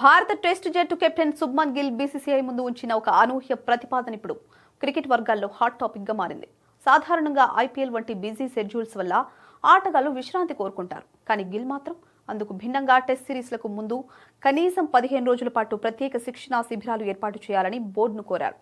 భారత టెస్ట్ జట్టు captain Shubman Gill BCCI ముందు ఉంచిన ఒక అనూహ్య ప్రతిపాదన ఇప్పుడు. క్రికెట్ వర్గాల్లో హాట్ టాపిక్గా మారింది. సాధారణంగా ఐపీఎల్ వంటి బిజీ షెడ్యూల్స్ వల్ల ఆటగాళ్ళు విశ్రాంతి కోరుకుంటారు. కానీ గిల్ మాత్రం అందుకు భిన్నంగా టెస్ట్ సిరీస్లకు ముందు కనీసం పదిహేను రోజుల పాటు ప్రత్యేక శిక్షణా శిబిరాలు ఏర్పాటు చేయాలని బోర్డును కోరారు.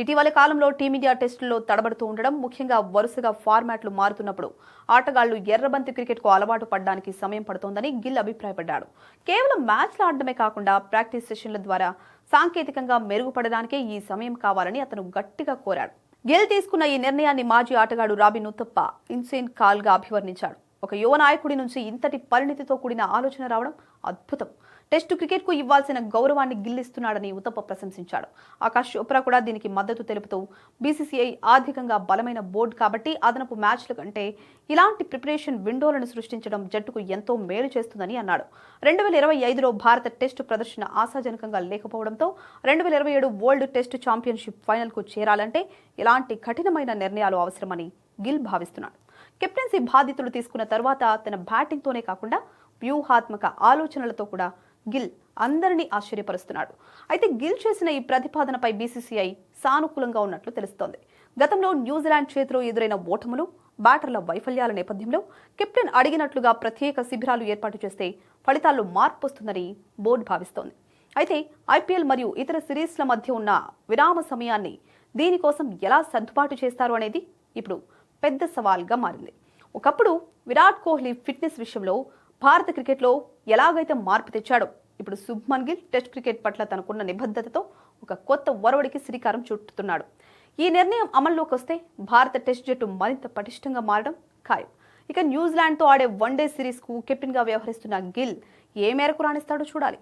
ఇటీవలి కాలంలో టీమిండియా టెస్టుల్లో తడబడుతూ ఉండడం ముఖ్యంగా వరుసగా ఫార్మాట్లు మారుతున్నప్పుడు ఆటగాళ్ళు ఎర్రబంతి క్రికెట్కు అలవాటు పడడానికి సమయం పడుతోందని గిల్ అభిప్రాయపడ్డాడు. కేవలం మ్యాచ్లు ఆడడమే కాకుండా ప్రాక్టీస్ సెషన్ల ద్వారా సాంకేతికంగా మెరుగుపడడానికే ఈ సమయం కావాలని అతను గట్టిగా కోరాడు. గిల్ తీసుకున్న ఈ నిర్ణయాన్ని మాజీ ఆటగాడు రాబిన్ ఉత్తప్ప ఇన్సేన్ కాల్గా అభివర్ణించాడు. ఒక యువ నాయకుడి నుంచి ఇంతటి పరిణితితో కూడిన ఆలోచన రావడం అద్భుతం. టెస్టు క్రికెట్కు ఇవ్వాల్సిన గౌరవాన్ని గిల్లిస్తున్నాడని ఉతప్ప ప్రశంసించాడు. ఆకాష్ చోప్రా కూడా దీనికి మద్దతు తెలుపుతూ బీసీసీఐ ఆర్థికంగా బలమైన బోర్డు కాబట్టి అదనపు మ్యాచ్ల కంటే ఇలాంటి ప్రిపరేషన్ విండోలను సృష్టించడం జట్టుకు ఎంతో మేలు చేస్తుందని అన్నాడు. రెండు వేల ఇరవై ఐదులో భారత టెస్టు ప్రదర్శన ఆశాజనకంగా లేకపోవడంతో రెండు వేల ఇరవై ఏడు వరల్డ్ టెస్టు ఛాంపియన్షిప్ ఫైనల్కు చేరాలంటే ఇలాంటి కఠినమైన నిర్ణయాలు అవసరమని గిల్ భావిస్తున్నాడు. కెప్టెన్సీ బాధితులు తీసుకున్న తర్వాత తన బ్యాటింగ్తోనే కాకుండా వ్యూహాత్మక ఆలోచనలతో కూడా గిల్ అందరినీ ఆశ్చర్యపరుస్తున్నాడు. అయితే గిల్ చేసిన ఈ ప్రతిపాదనపై బీసీసీఐ సానుకూలంగా ఉన్నట్లు తెలుస్తోంది. గతంలో న్యూజిలాండ్ చేతిలో ఎదురైన ఓటములు బ్యాటర్ల వైఫల్యాల నేపథ్యంలో కెప్టెన్ అడిగినట్లుగా ప్రత్యేక శిబిరాలు ఏర్పాటు చేస్తే ఫలితాల్లో మార్పు వస్తుందని బోర్డు భావిస్తోంది. అయితే ఐపీఎల్ మరియు ఇతర సిరీస్ల మధ్య ఉన్న విరామ సమయాన్ని దీనికోసం ఎలా సర్దుబాటు చేస్తారు అనేది ఇప్పుడు పెద్ద సవాల్గా మారింది. ఒకప్పుడు విరాట్ కోహ్లీ ఫిట్నెస్ విషయంలో భారత క్రికెట్లో ఎలాగైతే మార్పు తెచ్చాడో ఇప్పుడు శుభ్మన్ గిల్ టెస్ట్ క్రికెట్ పట్ల తనకున్న నిబద్ధతతో ఒక కొత్త ఒరవడికి శ్రీకారం చుట్టుతున్నాడు. ఈ నిర్ణయం అమల్లోకి వస్తే భారత టెస్ట్ జట్టు మరింత పటిష్టంగా మారడం ఖాయం. ఇక న్యూజిలాండ్తో ఆడే వన్డే సిరీస్కు కెప్టెన్గా వ్యవహరిస్తున్న గిల్ ఏ మేరకు రాణిస్తాడో చూడాలి.